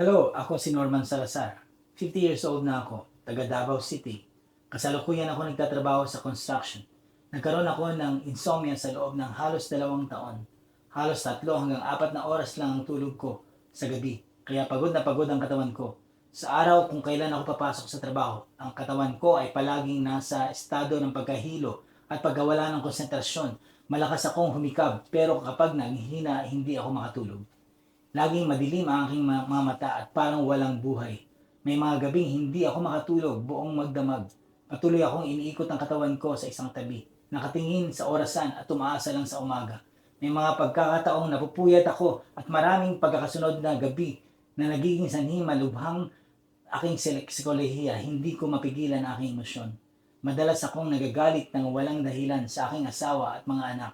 Hello, ako si Norman Salazar. 50 years old na ako, taga Davao City. Kasalukuyan ako nagtatrabaho sa construction. Nagkaroon ako ng insomnia sa loob ng halos dalawang taon. Halos tatlo hanggang apat na oras lang ang tulog ko sa gabi. Kaya pagod na pagod ang katawan ko. Sa araw kung kailan ako papasok sa trabaho, ang katawan ko ay palaging nasa estado ng pagkahilo at pagkawala ng konsentrasyon. Malakas akong humikab pero kapag nanghihina hindi ako makatulog. Laging madilim ang aking mga mata at parang walang buhay. May mga gabing hindi ako makatulog buong magdamag. Patuloy akong iniikot ang katawan ko sa isang tabi. Nakatingin sa orasan at umaasa lang sa umaga. May mga pagkakataong napupuyat ako at maraming pagkakasunod na gabi na nagiging sanhi malubhang aking psikolohiya. Hindi ko mapigilan ang aking emosyon. Madalas akong nagagalit ng walang dahilan sa aking asawa at mga anak.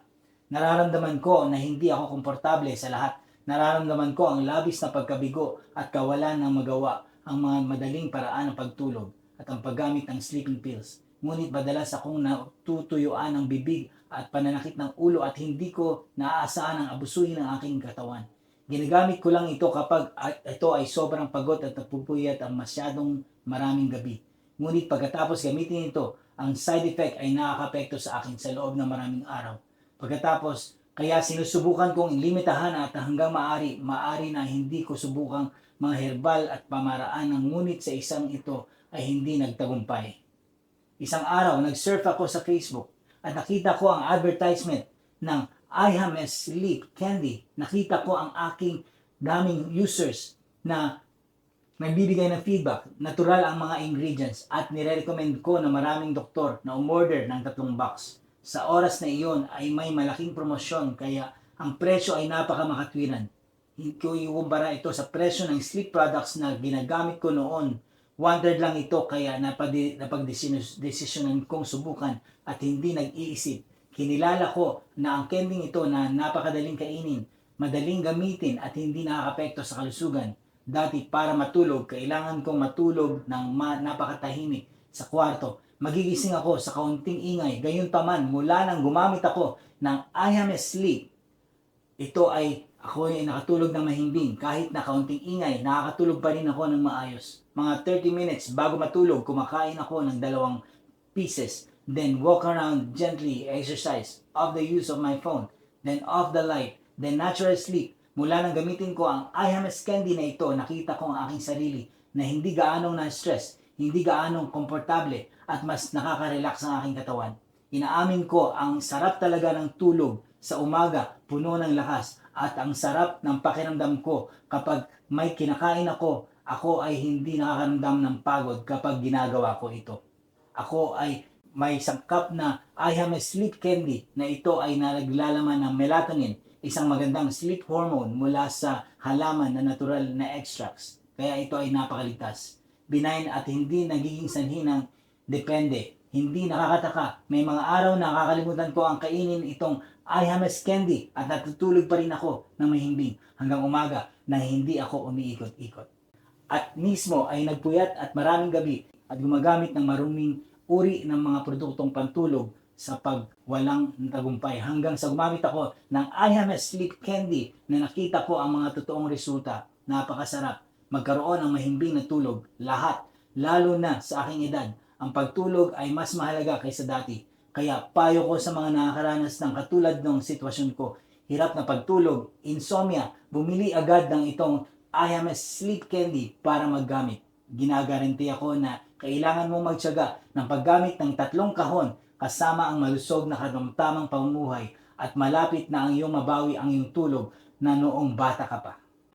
Nararamdaman ko na hindi ako komportable sa lahat Nararamdaman ko ang labis na pagkabigo at kawalan ng magawa ang mga madaling paraan ng pagtulog at ang paggamit ng sleeping pills. Ngunit madalas akong natutuyuan ng bibig at pananakit ng ulo at hindi ko naaasahan ang abusuhin ng aking katawan. Ginagamit ko lang ito kapag ito ay sobrang pagod at napupuyat ang masyadong maraming gabi. Ngunit pagkatapos gamitin ito, ang side effect ay nakakapekto sa akin sa loob ng maraming araw. Pagkatapos, kaya sinusubukan kong limitahan at hanggang maari, maari na hindi ko subukang mga herbal at pamaraan ng ngunit sa isang ito ay hindi nagtagumpay. Isang araw, nag-surf ako sa Facebook at nakita ko ang advertisement ng IHMS Sleep Candy. Nakita ko ang aking daming users na nagbibigay ng feedback. Natural ang mga ingredients at nire-recommend ko na maraming doktor na umorder ng tatlong box. Sa oras na iyon ay may malaking promosyon kaya ang presyo ay napakamakatwiran. Hindi ko ikumpara ito sa presyo ng sleep products na ginagamit ko noon. Wonder lang ito kaya napadi- napagdesisyonan kong subukan at hindi nag-iisip. Kinilala ko na ang kending ito na napakadaling kainin, madaling gamitin at hindi nakakapekto sa kalusugan. Dati para matulog, kailangan kong matulog ng napakatahimik sa kwarto. Magigising ako sa kaunting ingay. Gayunpaman, mula nang gumamit ako ng I am asleep, ito ay ako ay nakatulog ng mahimbing. Kahit na kaunting ingay, nakakatulog pa rin ako ng maayos. Mga 30 minutes bago matulog, kumakain ako ng dalawang pieces. Then walk around gently, exercise, off the use of my phone. Then off the light. Then natural sleep. Mula nang gamitin ko ang IMS candy na ito, nakita ko ang aking sarili na hindi gaanong na-stress, hindi gaanong komportable, at mas nakaka-relax ang aking katawan. Inaamin ko ang sarap talaga ng tulog sa umaga, puno ng lakas, at ang sarap ng pakiramdam ko kapag may kinakain ako, ako ay hindi nakakaramdam ng pagod kapag ginagawa ko ito. Ako ay may sangkap na I am a sleep candy na ito ay naglalaman ng melatonin, isang magandang sleep hormone mula sa halaman na natural na extracts. Kaya ito ay napakaligtas. Benign at hindi nagiging sanhi depende. Hindi nakakataka. May mga araw na nakakalimutan ko ang kainin itong IMS candy at natutulog pa rin ako ng mahimbing hanggang umaga na hindi ako umiikot-ikot. At mismo ay nagpuyat at maraming gabi at gumagamit ng maruming uri ng mga produktong pantulog sa pagwalang tagumpay hanggang sa gumamit ako ng IMS Sleep Candy na nakita ko ang mga totoong resulta. Napakasarap. Magkaroon ng mahimbing na tulog. Lahat. Lalo na sa aking edad. Ang pagtulog ay mas mahalaga kaysa dati. Kaya payo ko sa mga nakakaranas ng katulad ng sitwasyon ko. Hirap na pagtulog, insomnia, bumili agad ng itong IMS Sleep Candy para maggamit. Ginagaranti ako na kailangan mong magtyaga ng paggamit ng tatlong kahon kasama ang malusog na karamtamang pamumuhay at malapit na ang iyong mabawi ang iyong tulog na noong bata ka pa.